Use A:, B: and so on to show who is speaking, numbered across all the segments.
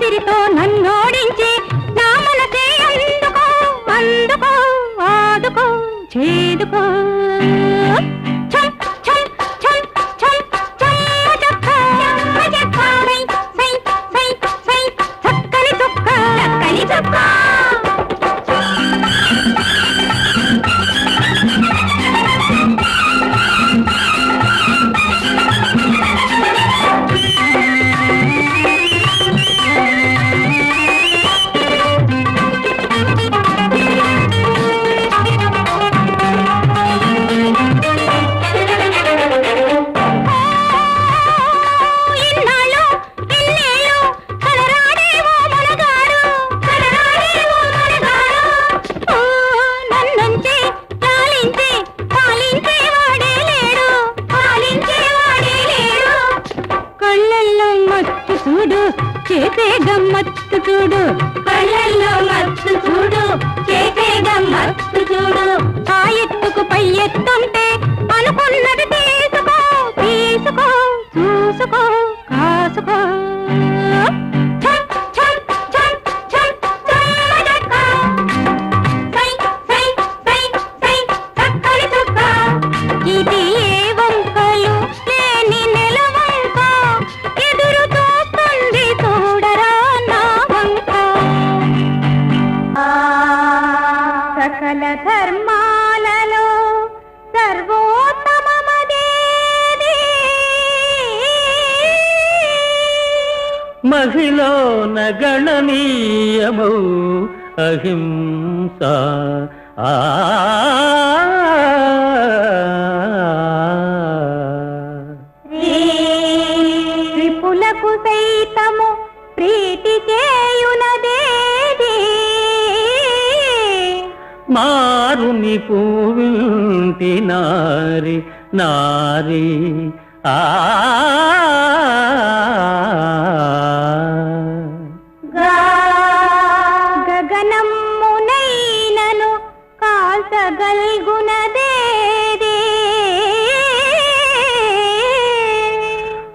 A: तेरी तो न మత్తు చూడు కళ్ళల్లో మత్తు చూడు చేసేగా మత్తు చూడు ఆ ఎత్తుకు పై ఎత్తుంటే అనుకున్నది తీసుకో తీసుకో చూసుకో.
B: మహిళో నగణనీయమౌ అహింస. ఆ.
A: విపులకు సైతము ప్రీతి చేయునదేది
B: మారుని పూవింటి నారి నారి. ఆ.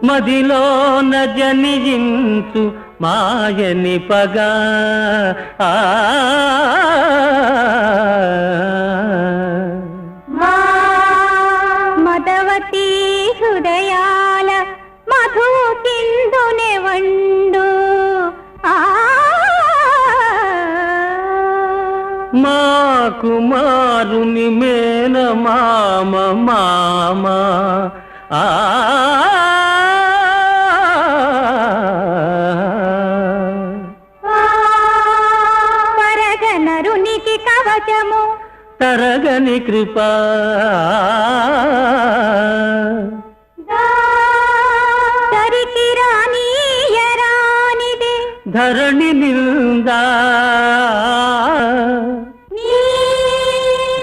B: మదిలోన జనిజించు మాయని పగా. ఆ.
A: మదవతి హృదయాల మధు కిందునే వండు. ఆ.
B: మా కుమారుని మేన మామ మామ. ఆ.
A: కవచము
B: తరగని కృప. ధరణి నిందా.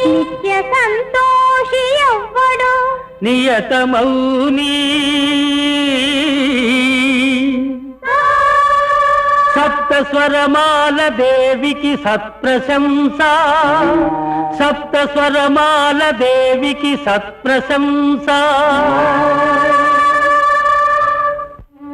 A: నిత్య సంతోషి ఎవ్వడు.
B: నియతమౌని సప్తస్వరమాల దేవికి సత్ప్రశంస. సప్తస్వరమాల దేవికి సత్ప్రశంస.